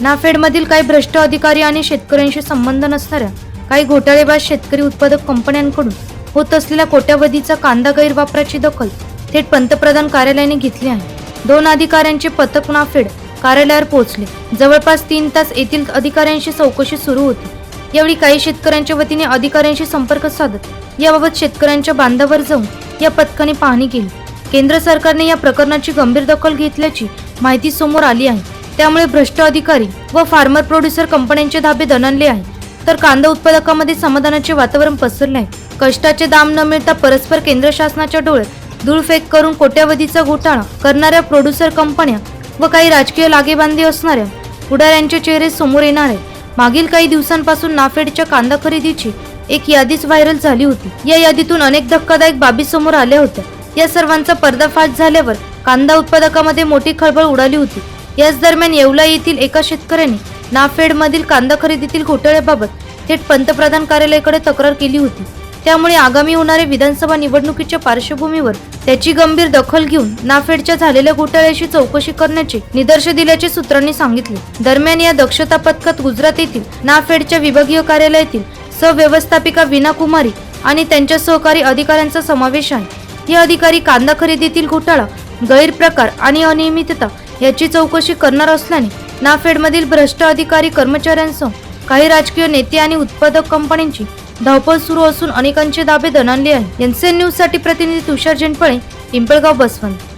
नाफेडमधील काही भ्रष्ट अधिकारी आणि शेतकऱ्यांशी संबंध नसणाऱ्या काही घोटाळेबाज शेतकरी उत्पादक कंपन्यांकडून होत असलेल्या कोट्यावधीचा कांदा गैरवापराची दखल थेट पंतप्रधान कार्यालयाने घेतली आहे. दोन अधिकाऱ्यांचे पथक नाफेड कार्यालयावर पोहोचले. जवळपास तीन तास येथील अधिकाऱ्यांशी चौकशी सुरू होती. यावेळी काही शेतकऱ्यांच्या वतीने अधिकाऱ्यांशी संपर्क साधत याबाबत शेतकऱ्यांच्या बांधावर जाऊन या पथकाने पाहणी केली. केंद्र सरकारने या प्रकरणाची गंभीर दखल घेतल्याची माहिती समोर आली आहे. त्यामुळे भ्रष्ट अधिकारी व फार्मर प्रोड्युसर कंपन्यांचे धाबे दणनले आहे तर कांदा उत्पादकामध्ये समाधानाचे वातावरण पसरले आहे. कष्टाचे दाम न मिळता परस्पर केंद्र शासनाच्या डोळ्यात धूळफेक करून कोट्यावधीचा घोटाळा करणाऱ्या प्रोड्युसर कंपन्या व काही राजकीय लागेबांधे असणाऱ्या पुढाऱ्यांचे चेहरे समोर येणार आहे मागील काही दिवसांपासून नाफेडच्या कांदा खरेदीची एक यादीच व्हायरल झाली होती. या यादीतून अनेक धक्कादायक बाबी समोर आल्या होत्या. या सर्वांचा पर्दाफाश झाल्यावर कांदा उत्पादकामध्ये मोठी खळबळ उडाली होती. याच दरम्यान येवला येथील एका शेतकऱ्याने नाफेडमधील कांदा खरेदीतील घोटाळ्याबाबत थेट पंतप्रधान कार्यालयाकडे तक्रार केली होती. त्यामुळे आगामी होणाऱ्या विधानसभा निवडणुकीच्या पार्श्वभूमीवर त्याची गंभीर दखल घेऊन नाफेडच्या झालेल्या घोटाळ्याची चौकशी करण्याचे निदर्श दिल्याचे सूत्रांनी सांगितले. दरम्यान या दक्षता पथकात गुजरात येथील नाफेडच्या विभागीय कार्यालयातील सहव्यवस्थापिका विना कुमारी आणि त्यांच्या सहकारी अधिकाऱ्यांचा समावेश आहे. हे अधिकारी कांदा खरेदीतील घोटाळा गैरप्रकार आणि अनियमितता याची चौकशी करणार असल्याने नाफेडमधील भ्रष्ट अधिकारी कर्मचाऱ्यांसह काही राजकीय नेते आणि उत्पादक कंपन्यांची धावपळ सुरू असून अनेकांचे दाबे दणाणले आहे एनसीएन न्यूजसाठी प्रतिनिधी तुषार जेनपळे पिंपळगाव बसवंत.